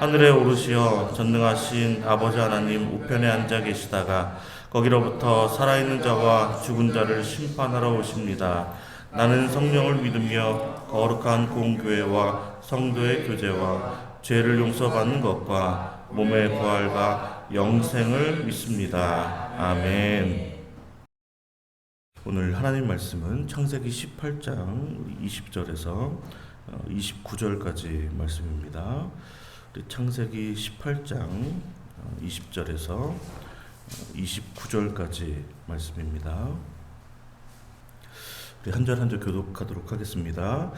하늘에 오르시어 전능하신 아버지 하나님 우편에 앉아 계시다가 거기로부터 살아있는 자와 죽은 자를 심판하러 오십니다. 나는 성령을 믿으며 거룩한 공교회와 성도의 교제와 죄를 용서받는 것과 몸의 부활과 영생을 믿습니다. 아멘. 오늘 하나님 말씀은 창세기 18장 20절에서 29절까지 말씀입니다. 우리 창세기 18장 20절에서 29절까지 말씀입니다. 우리 한 절 한 절 교독하도록 하겠습니다.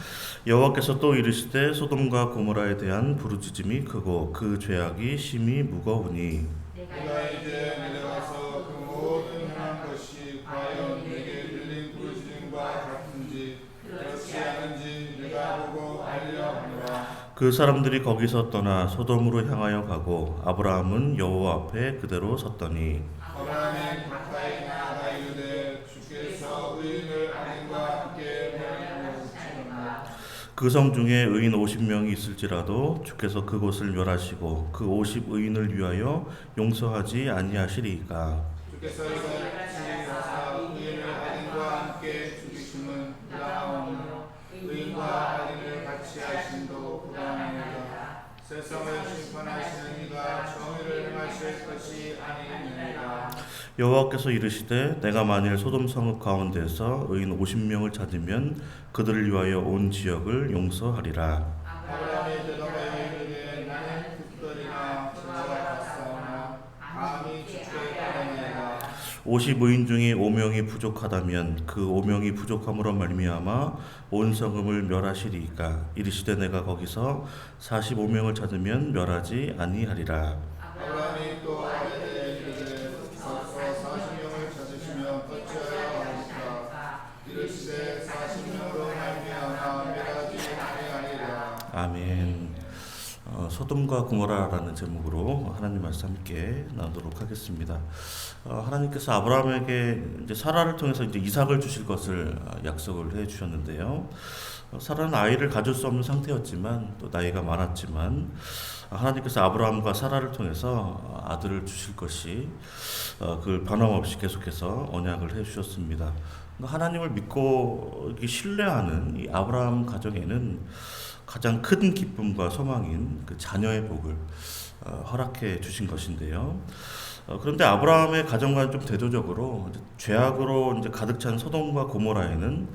여호와께서 또 이르시되 소돔과 고모라에 대한 부르짖음이 크고 그 죄악이 심히 무거우니 내가 이제 내려가서 그 모든 행한 것이 과연 내게 들린 부르짖음과 같은지 그렇지 않은지 내가 보고 알려 하노라 그 사람들이 거기서 떠나 소돔으로 향하여 가고 아브라함은 여호와 앞에 그대로 섰더니 아브라함이 가까이 나아가 이르되 주께서 의인을 아닌과 함께 멸하시는가 그성 중에 의인 50명이 있을지라도 주께서 그곳을 멸하시고 그 50 의인을 위하여 용서하지 아니하시리이까. 주께서 세상을 심판하시는 이가 정의를 행하실 것이 아니니라. 여호와께서 이르시되 내가 만일 소돔 성읍 가운데서 의인 50명을 찾으면 그들을 위하여 온 지역을 용서하리라. 아브라함이 55인 중에 5명이 부족하다면 그 5명이 부족함으로 말미암아 온 성음을 멸하시리이까. 이르시되 내가 거기서 45명을 찾으면 멸하지 아니하리라. 아브라함이 또 아멘. 어, 소돔과 고모라라는 제목으로 하나님 말씀 함께 나누도록 하겠습니다. 어, 하나님께서 아브라함에게 이제 사라를 통해서 이제 이삭을 주실 것을 어, 약속을 해 주셨는데요. 어, 사라는 아이를 가질 수 없는 상태였지만 또 나이가 많았지만 어, 하나님께서 아브라함과 사라를 통해서 어, 아들을 주실 것이 어, 그걸 변함없이 계속해서 언약을 해 주셨습니다. 하나님을 믿고 신뢰하는 이 아브라함 가정에는 가장 큰 기쁨과 소망인 그 자녀의 복을 어, 허락해 주신 것인데요. 어, 그런데 아브라함의 가정과는 좀 대조적으로 이제 죄악으로 이제 가득 찬 소돔과 고모라에는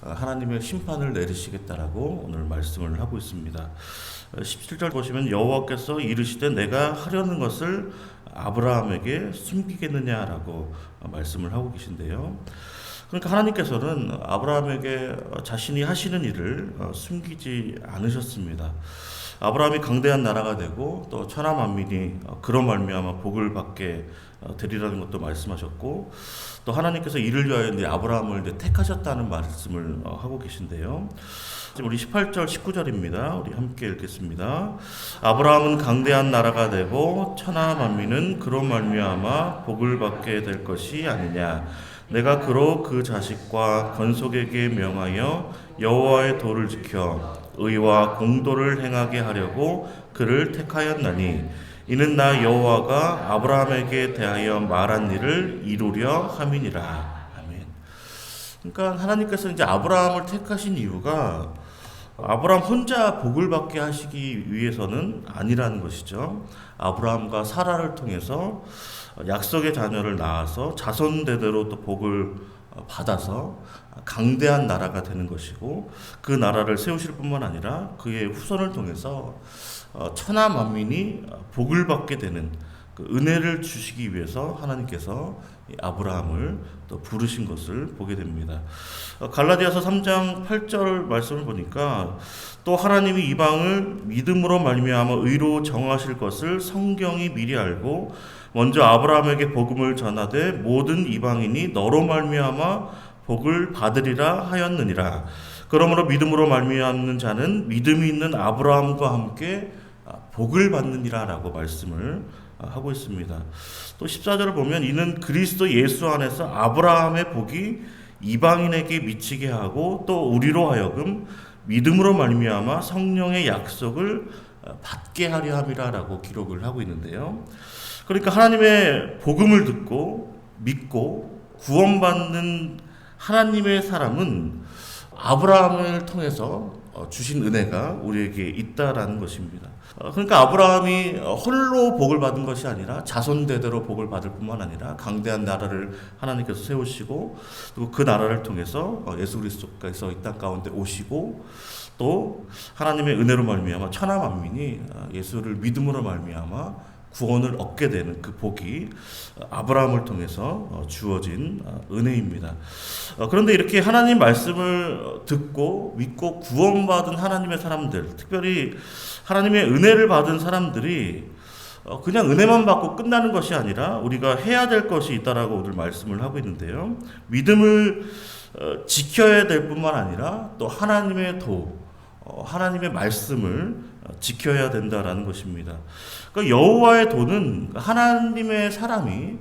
어, 하나님의 심판을 내리시겠다라고 오늘 말씀을 하고 있습니다. 어, 17절 보시면 여호와께서 이르시되 내가 하려는 것을 아브라함에게 숨기겠느냐라고 어, 말씀을 하고 계신데요. 그러니까 하나님께서는 아브라함에게 자신이 하시는 일을 어, 숨기지 않으셨습니다. 아브라함이 강대한 나라가 되고 또 천하 만민이 어, 그런 말미암아 복을 받게 어, 되리라는 것도 말씀하셨고 또 하나님께서 이를 위하여 이제 아브라함을 이제 택하셨다는 말씀을 어, 하고 계신데요. 우리 18절 19절입니다. 우리 함께 읽겠습니다. 아브라함은 강대한 나라가 되고 천하 만민은 그런 말미암아 복을 받게 될 것이 아니냐. 내가 그로 그 자식과 건속에게 명하여 여호와의 도를 지켜 의와 공도를 행하게 하려고 그를 택하였나니 이는 나 여호와가 아브라함에게 대하여 말한 일을 이루려 함이니라. 아멘. 그러니까 하나님께서 이제 아브라함을 택하신 이유가 아브라함 혼자 복을 받게 하시기 위해서는 아니라는 것이죠. 아브라함과 사라를 통해서 약속의 자녀를 낳아서 자손 대대로 또 복을 받아서 강대한 나라가 되는 것이고 그 나라를 세우실 뿐만 아니라 그의 후손을 통해서 어, 천하 만민이 복을 받게 되는 그 은혜를 주시기 위해서 하나님께서 이 아브라함을 또 부르신 것을 보게 됩니다. 어, 갈라디아서 3장 8절 말씀을 보니까 또 하나님이 이방을 믿음으로 말미암아 의로 정하실 것을 성경이 미리 알고 먼저 아브라함에게 복음을 전하되 모든 이방인이 너로 말미암아 복을 받으리라 하였느니라. 그러므로 믿음으로 말미암는 자는 믿음이 있는 아브라함과 함께 아, 복을 받느니라라고 말씀을 아, 하고 있습니다. 또 14절을 보면 이는 그리스도 예수 안에서 아브라함의 복이 이방인에게 미치게 하고 또 우리로 하여금 믿음으로 말미암아 성령의 약속을 아, 받게 하려 함이라라고 기록을 하고 있는데요. 그러니까 하나님의 복음을 듣고 믿고 구원받는 하나님의 사람은 아브라함을 통해서 어, 주신 은혜가 우리에게 있다라는 것입니다. 어, 그러니까 아브라함이 어, 홀로 복을 받은 것이 아니라 자손 대대로 복을 받을 뿐만 아니라 강대한 나라를 하나님께서 세우시고 또 그 나라를 통해서 어, 예수 그리스도께서 이 땅 가운데 오시고 또 하나님의 은혜로 말미암아 천하 만민이 어, 예수를 믿음으로 말미암아 구원을 얻게 되는 그 복이 아브라함을 통해서 어, 주어진 어, 은혜입니다. 어, 그런데 이렇게 하나님 말씀을 어, 듣고 믿고 구원받은 하나님의 사람들, 특별히 하나님의 은혜를 받은 사람들이 어, 그냥 은혜만 받고 끝나는 것이 아니라 우리가 해야 될 것이 있다라고 오늘 말씀을 하고 있는데요. 믿음을 어, 지켜야 될 뿐만 아니라 또 하나님의 도, 어, 하나님의 말씀을 어, 지켜야 된다라는 것입니다. 그러니까 여호와의 도는 하나님의 사람이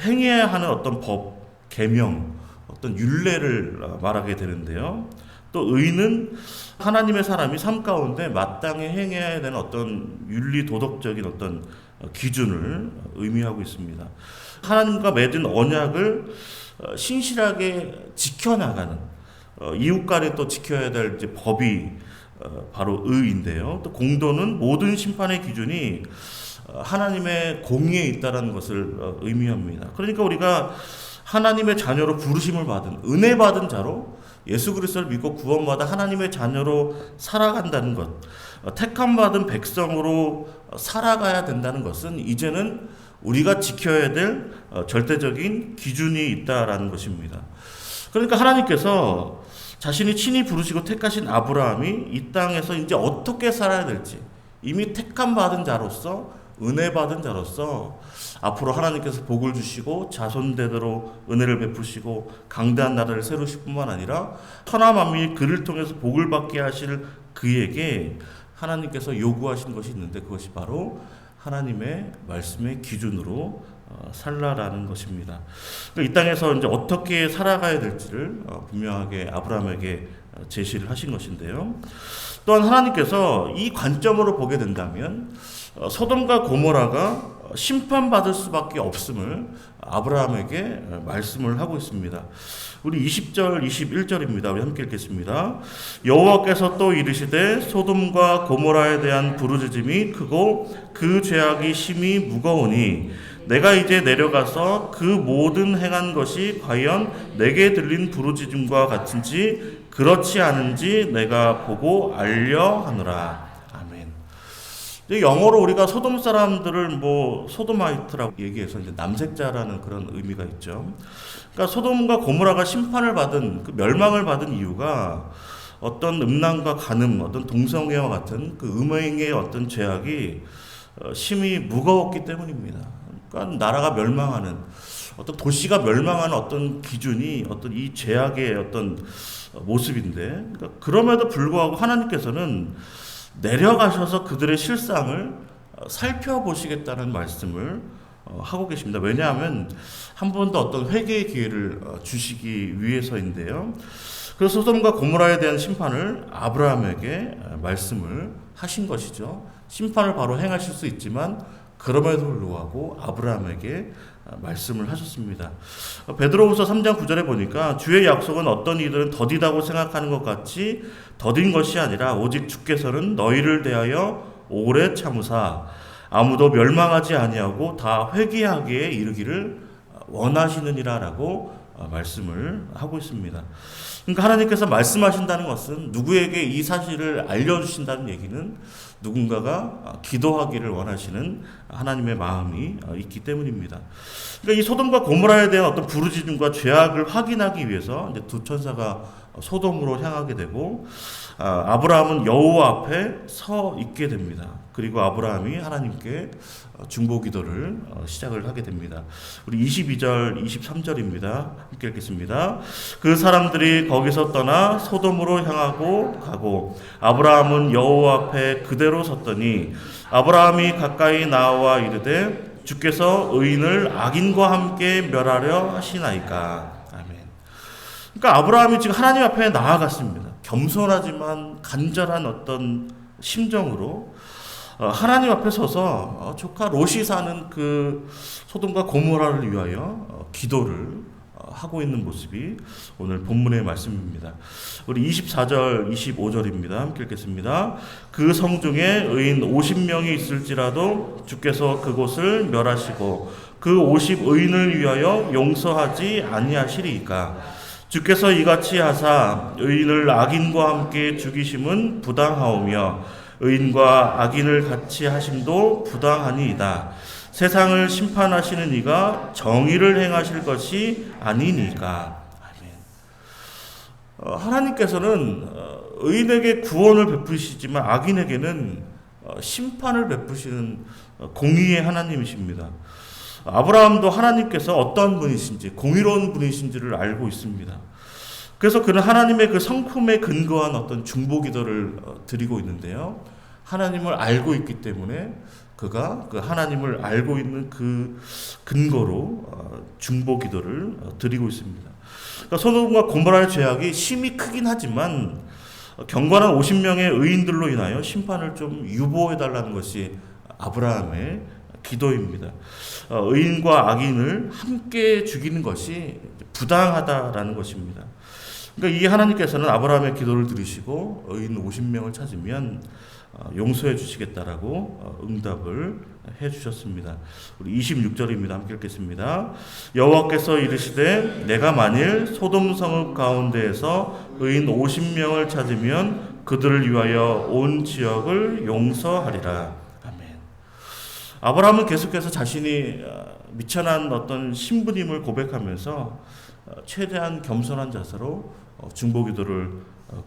행해야 하는 어떤 법, 계명, 어떤 율례를 어, 말하게 되는데요. 또 의는 하나님의 사람이 삶 가운데 마땅히 행해야 되는 어떤 윤리 도덕적인 어떤 어, 기준을 의미하고 있습니다. 하나님과 맺은 언약을 어, 신실하게 지켜나가는 어, 이웃간에 또 지켜야 될 법이 어, 바로 의인데요. 또 공도는 모든 심판의 기준이 어, 하나님의 공의에 있다라는 것을 어, 의미합니다. 그러니까 우리가 하나님의 자녀로 부르심을 받은 은혜 받은 자로 예수 그리스도를 믿고 구원받아 하나님의 자녀로 살아간다는 것, 어, 택함 받은 백성으로 어, 살아가야 된다는 것은 이제는 우리가 지켜야 될 어, 절대적인 기준이 있다라는 것입니다. 그러니까 하나님께서 자신이 친히 부르시고 택하신 아브라함이 이 땅에서 이제 어떻게 살아야 될지 이미 택함 받은 자로서 은혜 받은 자로서 앞으로 하나님께서 복을 주시고 자손대대로 은혜를 베푸시고 강대한 나라를 세우실 뿐만 아니라 천하 만민이 그를 통해서 복을 받게 하실 그에게 하나님께서 요구하신 것이 있는데 그것이 바로 하나님의 말씀의 기준으로 어, 살라라는 것입니다. 그러니까 이 땅에서 이제 어떻게 살아가야 될지를 어, 분명하게 아브라함에게 어, 제시를 하신 것인데요. 또한 하나님께서 이 관점으로 보게 된다면 어, 소돔과 고모라가 심판받을 수밖에 없음을 아브라함에게 어, 말씀을 하고 있습니다. 우리 20절, 21절입니다. 우리 함께 읽겠습니다. 여호와께서 또 이르시되 소돔과 고모라에 대한 부르짖음이 크고 그 죄악이 심히 무거우니 내가 이제 내려가서 그 모든 행한 것이 과연 내게 들린 부르짖음과 같은지 그렇지 않은지 내가 보고 알려 하노라. 아멘. 영어로 우리가 소돔 사람들을 뭐 소도마이트라고 얘기해서 이제 남색자라는 그런 의미가 있죠. 그러니까 소돔과 고모라가 심판을 받은 그 멸망을 받은 이유가 어떤 음란과 간음, 어떤 동성애와 같은 그 음행의 어떤 죄악이 어, 심히 무거웠기 때문입니다. 그러니까 나라가 멸망하는 어떤 도시가 멸망하는 어떤 기준이 어떤 이 죄악의 어떤 모습인데 그러니까 그럼에도 불구하고 하나님께서는 내려가셔서 그들의 실상을 어, 살펴보시겠다는 말씀을 어, 하고 계십니다. 왜냐하면 한 번 더 어떤 회개의 기회를 어, 주시기 위해서인데요. 그래서 소돔과 고모라에 대한 심판을 아브라함에게 어, 말씀을 하신 것이죠. 심판을 바로 행하실 수 있지만 그럼에도 불구하고 아브라함에게 어, 말씀을 하셨습니다. 어, 베드로후서 3장 9절에 보니까 주의 약속은 어떤 이들은 더디다고 생각하는 것 같이 더딘 것이 아니라 오직 주께서는 너희를 대하여 오래 참으사 아무도 멸망하지 아니하고 다 회개하기에 이르기를 원하시느니라라고 어, 말씀을 하고 있습니다. 그러니까 하나님께서 말씀하신다는 것은 누구에게 이 사실을 알려주신다는 얘기는 누군가가 기도하기를 원하시는 하나님의 마음이 있기 때문입니다. 그러니까 이 소돔과 고모라에 대한 어떤 부르짖음과 죄악을 확인하기 위해서 이제 두 천사가 소돔으로 향하게 되고 아, 아브라함은 여호와 앞에 서 있게 됩니다. 그리고 아브라함이 하나님께 중보 기도를 어, 시작을 하게 됩니다. 우리 22절, 23절입니다. 함께 읽겠습니다. 그 사람들이 거기서 떠나 소돔으로 향하고 가고 아브라함은 여호와 앞에 그대로 섰더니 아브라함이 가까이 나와 이르되 주께서 의인을 악인과 함께 멸하려 하시나이까. 아멘. 그러니까 아브라함이 지금 하나님 앞에 나아갔습니다. 겸손하지만 간절한 어떤 심정으로 어, 하나님 앞에 서서 어, 조카 롯이 사는 그 소돔과 고모라를 위하여 어, 기도를 하고 있는 모습이 오늘 본문의 말씀입니다. 우리 24절, 25절입니다. 함께 읽겠습니다. 그 성중에 의인 50명이 있을지라도 주께서 그곳을 멸하시고 그 50 의인을 위하여 용서하지 아니하시리이까 주께서 이같이 하사 의인을 악인과 함께 죽이심은 부당하오며 의인과 악인을 같이 하심도 부당하니이다. 세상을 심판하시는 이가 정의를 행하실 것이 아니니까. 아멘. 어, 하나님께서는 어, 의인에게 구원을 베푸시지만 악인에게는 어, 심판을 베푸시는 어, 공의의 하나님이십니다. 아브라함도 하나님께서 어떠한 분이신지 공의로운 분이신지를 알고 있습니다. 그래서 그는 하나님의 그 성품에 근거한 어떤 중보 기도를 어, 드리고 있는데요. 하나님을 알고 있기 때문에 그가 그 하나님을 알고 있는 그 근거로 어, 중보 기도를 어, 드리고 있습니다. 그러니까 소돔과 고모라의 죄악이 심히 크긴 하지만 경건한 50명의 의인들로 인하여 심판을 좀 유보해 달라는 것이 아브라함의 기도입니다. 의인과 악인을 함께 죽이는 것이 부당하다라는 것입니다. 그러니까 이 하나님께서는 아브라함의 기도를 들으시고 의인 50명을 찾으면 어, 용서해 주시겠다라고 어, 응답을 해 주셨습니다. 우리 26절입니다. 함께 읽겠습니다. 여호와께서 이르시되 내가 만일 소돔 성읍 가운데에서 의인 50명을 찾으면 그들을 위하여 온 지역을 용서하리라. 아멘. 아브라함은 계속해서 자신이 어, 미천한 어떤 신부님을 고백하면서 최대한 겸손한 자세로 중보기도를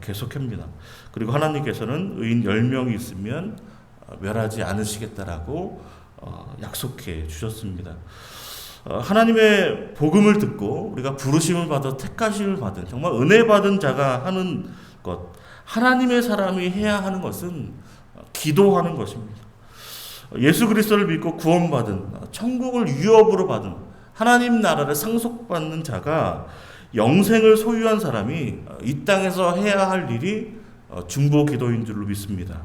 계속합니다. 그리고 하나님께서는 의인 10명이 있으면 어, 멸하지 않으시겠다라고 어, 약속해 주셨습니다. 어, 하나님의 복음을 듣고 우리가 부르심을 받아 택하심을 받은 정말 은혜 받은 자가 하는 것 하나님의 사람이 해야 하는 것은 기도하는 것입니다. 예수 그리스도를 믿고 구원받은 천국을 유업으로 받은 하나님 나라를 상속받는 자가 영생을 소유한 사람이 이 땅에서 해야 할 일이 중보 기도인 줄로 믿습니다.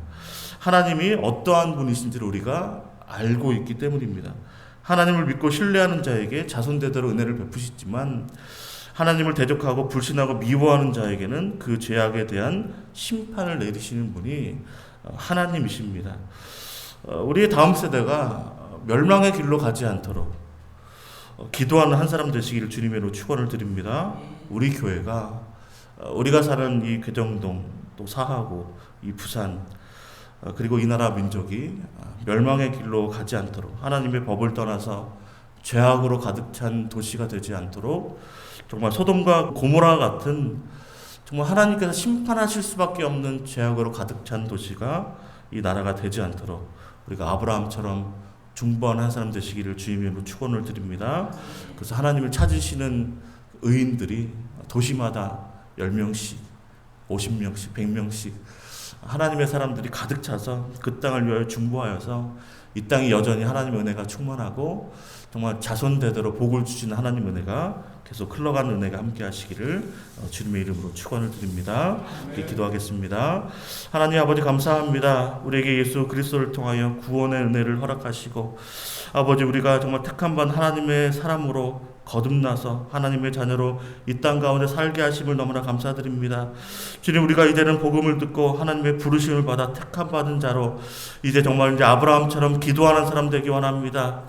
하나님이 어떠한 분이신지를 우리가 알고 있기 때문입니다. 하나님을 믿고 신뢰하는 자에게 자손대대로 은혜를 베푸시지만 하나님을 대적하고 불신하고 미워하는 자에게는 그 죄악에 대한 심판을 내리시는 분이 하나님이십니다. 우리의 다음 세대가 멸망의 길로 가지 않도록 기도하는 한 사람 되시기를 주님으로 축원을 드립니다. 우리 교회가 우리가 사는 이 괴정동 또 사하고 이 부산 그리고 이 나라 민족이 멸망의 길로 가지 않도록 하나님의 법을 떠나서 죄악으로 가득 찬 도시가 되지 않도록 정말 소돔과 고모라 같은 정말 하나님께서 심판하실 수밖에 없는 죄악으로 가득 찬 도시가 이 나라가 되지 않도록 우리가 아브라함처럼 중보한 사람 되시기를 주님으로 축원을 드립니다. 그래서 하나님을 찾으시는 의인들이 도시마다 10명씩, 50명씩, 100명씩 하나님의 사람들이 가득 차서 그 땅을 위하여 중보하여서 이 땅이 여전히 하나님의 은혜가 충만하고 정말 자손대대로 복을 주시는 하나님 은혜가 계속 흘러가는 은혜가 함께 하시기를 어, 주님의 이름으로 축원을 드립니다. 이렇게 기도하겠습니다. 하나님 아버지 감사합니다. 우리에게 예수 그리스도를 통하여 구원의 은혜를 허락하시고 아버지 우리가 정말 택한 반 하나님의 사람으로 거듭나서 하나님의 자녀로 이 땅 가운데 살게 하심을 너무나 감사드립니다. 주님 우리가 이제는 복음을 듣고 하나님의 부르심을 받아 택함 받은 자로 이제 정말 이제 아브라함처럼 기도하는 사람 되기 원합니다.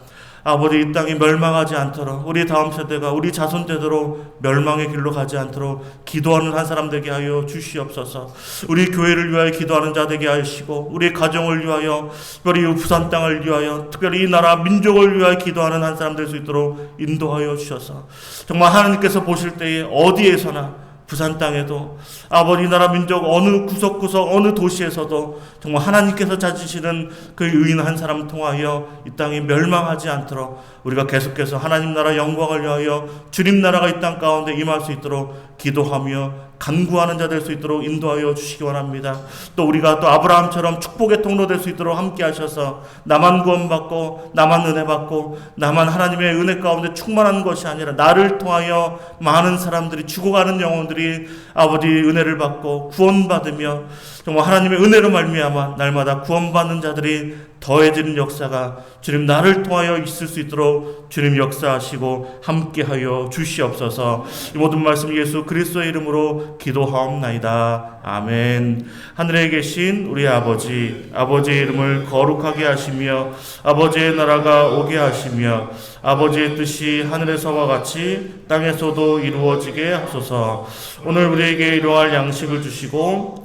아버지 이 땅이 멸망하지 않도록 우리 다음 세대가 우리 자손 대대로 멸망의 길로 가지 않도록 기도하는 한 사람 되게 하여 주시옵소서. 우리 교회를 위하여 기도하는 자 되게 하시고 우리 가정을 위하여 특별히 이 부산 땅을 위하여 특별히 이 나라 민족을 위하여 기도하는 한 사람 될 수 있도록 인도하여 주셔서 정말 하나님께서 보실 때에 어디에서나 부산 땅에도 아버지 나라 민족 어느 구석구석 어느 도시에서도 정말 하나님께서 찾으시는 그 의인 한 사람 통하여 이 땅이 멸망하지 않도록 우리가 계속해서 하나님 나라 영광을 위하여 주님 나라가 이 땅 가운데 임할 수 있도록 기도하며 간구하는 자 될 수 있도록 인도하여 주시기 원합니다. 또 우리가 또 아브라함처럼 축복의 통로 될 수 있도록 함께 하셔서 나만 구원받고 나만 은혜 받고 나만 하나님의 은혜 가운데 충만한 것이 아니라 나를 통하여 많은 사람들이 죽어가는 영혼들이 아버지 은혜를 받고 구원받으며 정말 하나님의 은혜로 말미암아 날마다 구원받는 자들이 더해지는 역사가 주님 나를 통하여 있을 수 있도록 주님 역사하시고 함께하여 주시옵소서. 이 모든 말씀 예수 그리스도의 이름으로 기도하옵나이다. 아멘. 하늘에 계신 우리 아버지 아버지의 이름을 거룩하게 하시며 아버지의 나라가 오게 하시며 아버지의 뜻이 하늘에서와 같이 땅에서도 이루어지게 하소서. 오늘 우리에게 이러할 양식을 주시고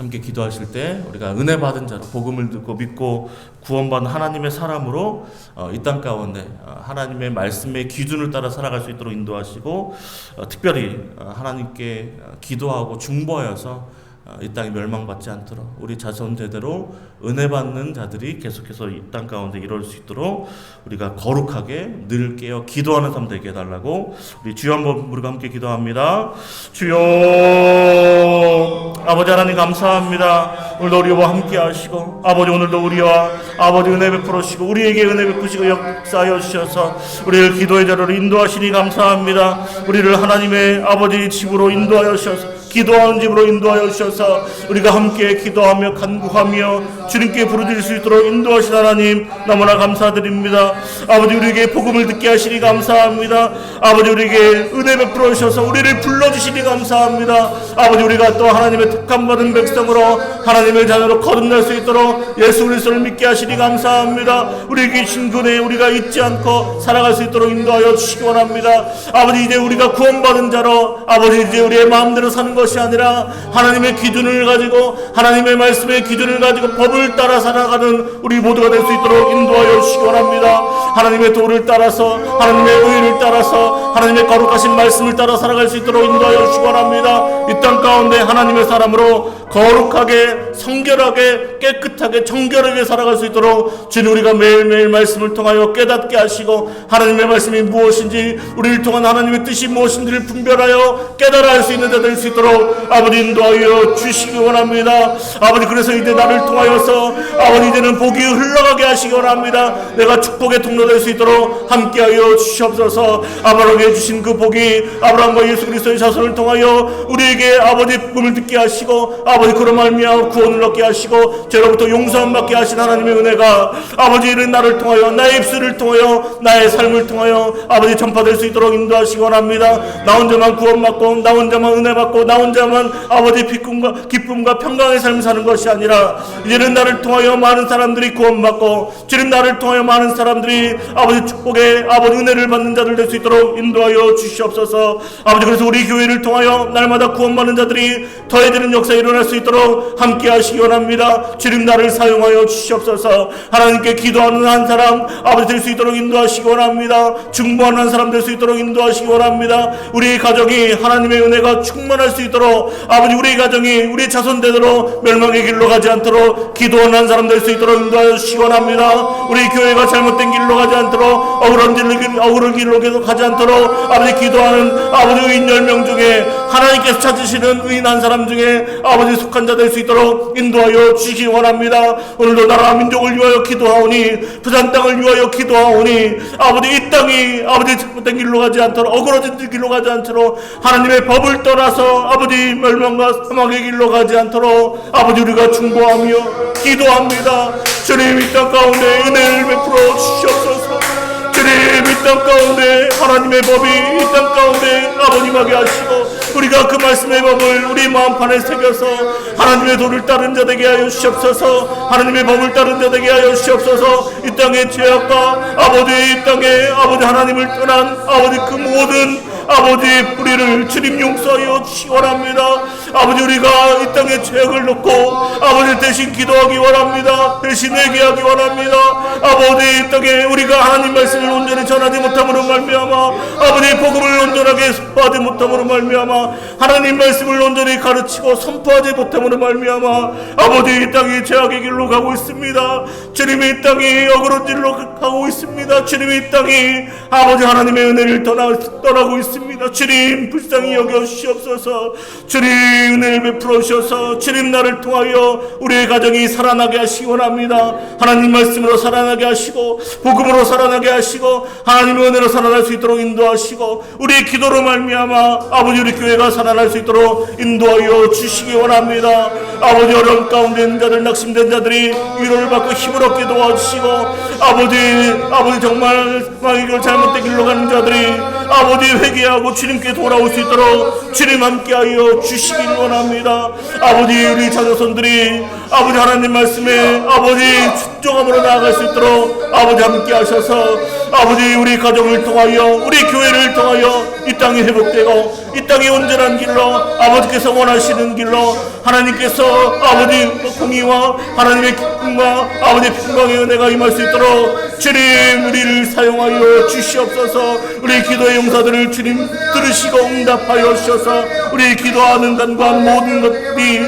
함께 기도하실 때 우리가 은혜 받은 자로 복음을 듣고 믿고 구원받은 하나님의 사람으로 어, 이땅 가운데 어, 하나님의 말씀의 기준을 따라 살아갈 수 있도록 인도하시고 어, 특별히 어, 하나님께 어, 기도하고 중보하여서 어, 이 땅이 멸망받지 않도록 우리 자손 대대로 은혜 받는 자들이 계속해서 이 땅 가운데 이룰 수 있도록 우리가 거룩하게 늘 깨어 기도하는 삶 되게 해달라고 우리 주여 한번 우리가 함께 기도합니다. 주여 아버지 하나님 감사합니다. 오늘도 우리와 함께 하시고 아버지 오늘도 우리와 아버지 은혜 베풀어 주시고 우리에게 은혜 베푸시고 역사하여 주셔서 우리를 기도의 자리로 인도하시니 감사합니다. 우리를 하나님의 아버지 집으로 인도하여 주셔서 기도하는 집으로 인도하여 주셔서 우리가 함께 기도하며 간구하며 주님께 부르짖을 수 있도록 인도하신 하나님 너무나 감사드립니다. 아버지 우리에게 복음을 듣게 하시니 감사합니다. 아버지 우리에게 은혜 베풀어 주셔서 우리를 불러 주시니 감사합니다. 아버지 우리가 또 하나님의 특함받은 백성으로 하나님의 자녀로 거듭날 수 있도록 예수 그리스도를 믿게 하시니 감사합니다. 우리에게 주신 은혜 우리가 잊지 않고 살아갈 수 있도록 인도하여 주시기 원합니다. 아버지 이제 우리가 구원받은 자로 아버지 이제 우리의 마음대로 사는 것이 아니라 하나님의 기준을 가지고 하나님의 말씀의 기준을 가지고 법을 따라 살아가는 우리 모두가 될 수 있도록 인도하여 주시기 원합니다. 하나님의 도를 따라서 하나님의 의를 따라서 하나님의 거룩하신 말씀을 따라 살아갈 수 있도록 인도하여 주시기 원합니다. 이 땅 가운데 하나님의 사람으로 거룩하게 성결하게 깨끗하게 정결하게 살아갈 수 있도록 주님 우리가 매일매일 말씀을 통하여 깨닫게 하시고 하나님의 말씀이 무엇인지 우리를 통한 하나님의 뜻이 무엇인지를 분별하여 깨달아 알수 있는 자 될 수 있도록 아버지 인도하여 주시기 원합니다. 아버지 그래서 이제 나를 통하여서 아버지 이제는 복이 흘러가게 하시기 원합니다. 내가 축복의 통로 될 수 있도록 함께하여 주시옵소서. 아브라함에게 주신 그 복이 아브라함과 예수 그리스도의 자손을 통하여 우리에게 아버지 꿈을 듣게 하시고 아버지 그런 말미암아 구원을 얻게 하시고 죄로부터 용서함 받게 하신 하나님의 은혜가 아버지는 나를 통하여 나의 입술을 통하여 나의 삶을 통하여 아버지 전파될 수 있도록 인도하시기 원합니다. 나 혼자만 구원받고 나 혼자만 은혜 받고 나 혼자만 아버지 기쁨과 기쁨과 평강의 삶을 사는 것이 아니라 이제는 나를 통하여 많은 사람들이 구원받고 주님 나를 통하여 많은 사람들이 아버지 축복의 아버지 은혜를 받는 자들 될 수 있도록 인도하여 주시옵소서. 아버지 그래서 우리 교회를 통하여 날마다 구원받는 자들이 더해지는 역사 일어날 수 있도록 함께 하시기 원합니다. 주님 나를 사용하여 주시옵소서. 하나님께 기도하는 한 사람 아버지 될 수 있도록 인도하시기 원합니다. 중보하는 한 사람 될 수 있도록 인도하시기 원합니다. 우리 가정이 하나님의 은혜가 충만할 수 있도록 아버지 우리 가정이 우리 자손대대로 멸망의 길로 가지 않도록 기도하는 한 사람 될 수 있도록 인도하여 주시기 원합니다. 우리 교회가 잘못된 길로 가지 않도록 억울한 길로 억울한 길로 계속 가지 않도록 아버지 기도하는 아버지 의인 열명 중에 하나님께서 찾으시는 의인 한 사람 중에 아버지 속한 자 될 수 있도록 인도하여 주시기 원합니다. 오늘도 나라 민족을 위하여 기도하오니 부산 땅을 위하여 기도하오니 아버지 이 땅이 아버지 잘못된 길로 가지 않도록 억울해진 길로 가지 않도록 하나님의 법을 떠나서 아버지 멸망과 사망의 길로 가지 않도록 아버지 우리가 중보하며 기도합니다. 주님 이 땅 가운데 은혜를 베풀어 주시옵소서 주님 이 땅 가운데 하나님의 법이 이 땅 가운데 아버님하게 하시고 우리가 그 말씀의 법을 우리 마음판에 새겨서 하나님의 도를 따른 자 되게 하여 주시옵소서. 하나님의 법을 따른 자 되게 하여 주시옵소서. 이 땅의 죄악과 아버지 이 땅에 아버지 하나님을 떠난 아버지 그 모든 아버지의 뿌리를 주님 용서하여 주시기 원합니다. 아버지 우리가 이 땅에 죄악을 놓고 아버지 대신 기도하기 원합니다. 대신 회개하기 원합니다. 아버지 이 땅에 우리가 하나님 말씀을 온전히 전하지 못함으로 말미암아 아버지 복음을 온전하게 선포하지 못함으로 말미암아 하나님 말씀을 온전히 가르치고 선포하지 못함으로 말미암아 아버지 이 땅이 죄악의 길로 가고 있습니다. 주님이 이 땅이 어그런 길로 가고 있습니다. 주님이 이 땅이 아버지 하나님의 은혜를 떠나, 떠나고 있습니다. 주님 불쌍히 여겨 주시옵소서. 주님 은혜를 베풀어 주셔서 주님 나를 통하여 우리의 가정이 살아나게 하시기 원합니다. 하나님 말씀으로 살아나게 하시고 복음으로 살아나게 하시고 하나님의 은혜로 살아날 수 있도록 인도하시고 우리의 기도로 말미암아 아버지 우리 교회가 살아날 수 있도록 인도하여 주시기 원합니다. 아버지 어려움 가운데 있는 자들 낙심된 자들이 위로를 받고 힘을 얻게 도와주시고 아버지 아버지 정말 망이길 잘못된 길로 가는 자들이 아버지 회개 하고 주님께 돌아올 수 있도록 주님 함께하여 주시길 원합니다. 아버지 우리 자녀손들이 아버지 하나님 말씀에 아버지 순종함으로 나아갈 수 있도록 아버지 함께하셔서 아버지 우리 가정을 통하여 우리 교회를 통하여 이 땅이 회복되고 이 땅이 온전한 길로 아버지께서 원하시는 길로 하나님께서 아버지 공의와 하나님의 기쁨과 아버지 평강의 은혜가 임할 수 있도록 주님 우리를 사용하여 주시옵소서. 우리 기도의 용사들을 주님 들으시고 응답하여 주셔서 우리 기도하는 간과 모든 것들이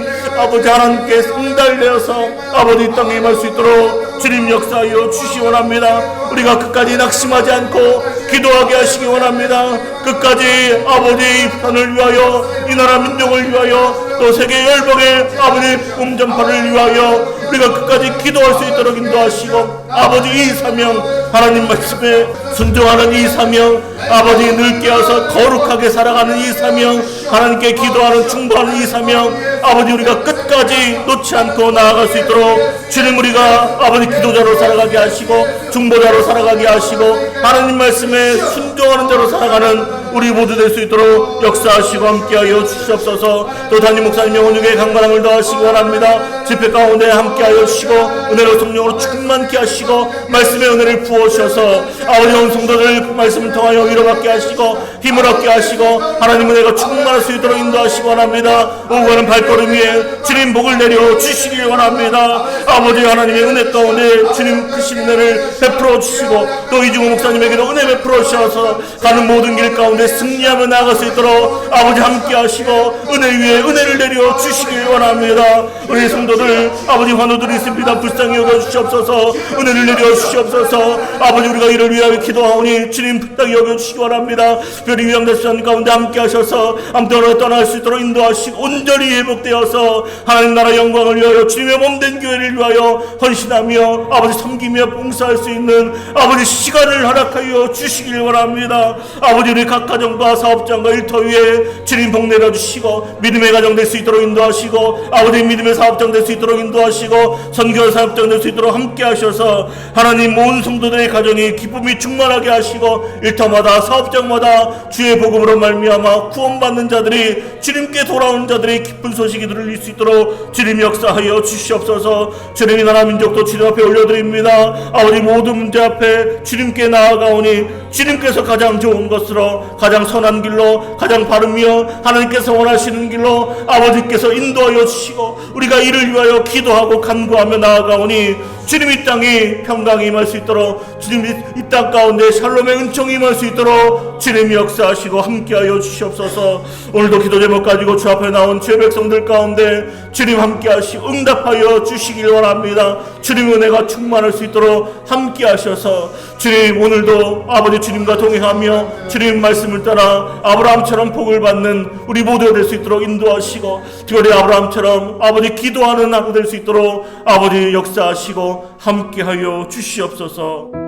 아버지 하나님께 상달되어서 아버지 이 땅에 임할 수 있도록 주님 역사하여 주시 원합니다. 우리가 끝까지 낙심하지 않고 기도하게 하시기 원합니다. 끝까지 아버지의 편을 위하여 이 나라 민족을 위하여 또 세계 열방의 아버지 음전파를 위하여 우리가 끝까지 기도할 수 있도록 인도하시고 아버지 이 사명 하나님 말씀에 순종하는 이 사명 아버지 늘 깨어서 거룩하게 살아가는 이 사명 하나님께 기도하는 충고하는 이 사명 아버지 우리가 끝까지 놓지 않고 나아갈 수 있도록 주님 우리가 아버지 기도자로 살아가게 하시고 중보자로 살아가게 하시고 하나님 말씀에 순종하는 자로 살아가는 우리 모두 될 수 있도록 역사하시고 함께하여 주시옵소서. 또 담임 목사님 영혼 중에 강건함을 더하시기 원합니다. 집회 가운데 함께하여 주시고 은혜로 성령으로 충만케 하시고 말씀의 은혜를 부어주셔서 아버지 온 성도들 그 말씀을 통하여 위로받게 하시고 힘을 얻게 하시고 하나님 은혜가 충만할 수 있도록 인도하시기 원합니다. 오고 가는 발걸음 위에 주님 복을 내려 주시기 원합니다. 아버지 하나님의 은혜 가운데 주님 크신 은혜를 베풀어 주시고 또 이중호 목사님에게도 은혜 베풀어 주셔서 가는 모든 길 가운데 승리하며 나아갈 수 있도록 아버지 함께 하시고 은혜 위에 은혜를 내려 주시기 원합니다. 우리 성도들 아버지 환우들이 있습니다. 불쌍히 여겨 주시옵소서. 은혜를 내려 주시옵소서. 아버지 우리가 이를 위하여 기도하오니 주님 부탁히 여겨 주시기 원합니다. 별이 위양대수전 가운데 함께 하셔서 암떠러 떠날 수 있도록 인도하시고 온전히 회복되어서 하나님 나라 영광을 위하여 주님의 몸된 교회를 위하여 헌신하며 아버지 섬기며 봉사할 수 있는 아버지 시간을 허락하여 주시길 원합니다. 아버지 우리 각 가정과 사업장과 일터 위에 주님 복 내려주시고 믿음의 가정 될 수 있도록 인도하시고 아버지 믿음의 사업장 될 수 있도록 인도하시고 선교 사업장 될 수 있도록 함께 하셔서 하나님 모든 성도들의 가정이 기쁨이 충만하게 하시고 일터마다 사업장마다 주의 복음으로 말미암아 구원받는 자들이 주님께 돌아오는 자들의 기쁜 소식이 들릴 수 있도록 주님 역사하여 주시옵소서. 주님이 나라 민족도 주님 앞에 올려드립니다. 아버지 모든 문제 앞에 주님께 나아가오니 주님께서 가장 좋은 것으로 가장 선한 길로 가장 바르며 하나님께서 원하시는 길로 아버지께서 인도하여 주시고 우리가 이를 위하여 기도하고 간구하며 나아가오니 주님 이 땅이 평강이 임할 수 있도록 주님 이 땅 가운데 샬롬의 은총이 임할 수 있도록 주님이 역사하시고 함께하여 주시옵소서. 오늘도 기도 제목 가지고 주 앞에 나온 죄 백성들 가운데 주님 함께하시고 응답하여 주시길 원합니다. 주님 은혜가 충만할 수 있도록 함께하셔서 주님 오늘도 아버지 주님과 동행하며 주님 말씀을 따라 아브라함처럼 복을 받는 우리 모두가 될 수 있도록 인도하시고 특별히 아브라함처럼 아버지 기도하는 하루 될 수 있도록 아버지 역사하 함께하여 주시옵소서.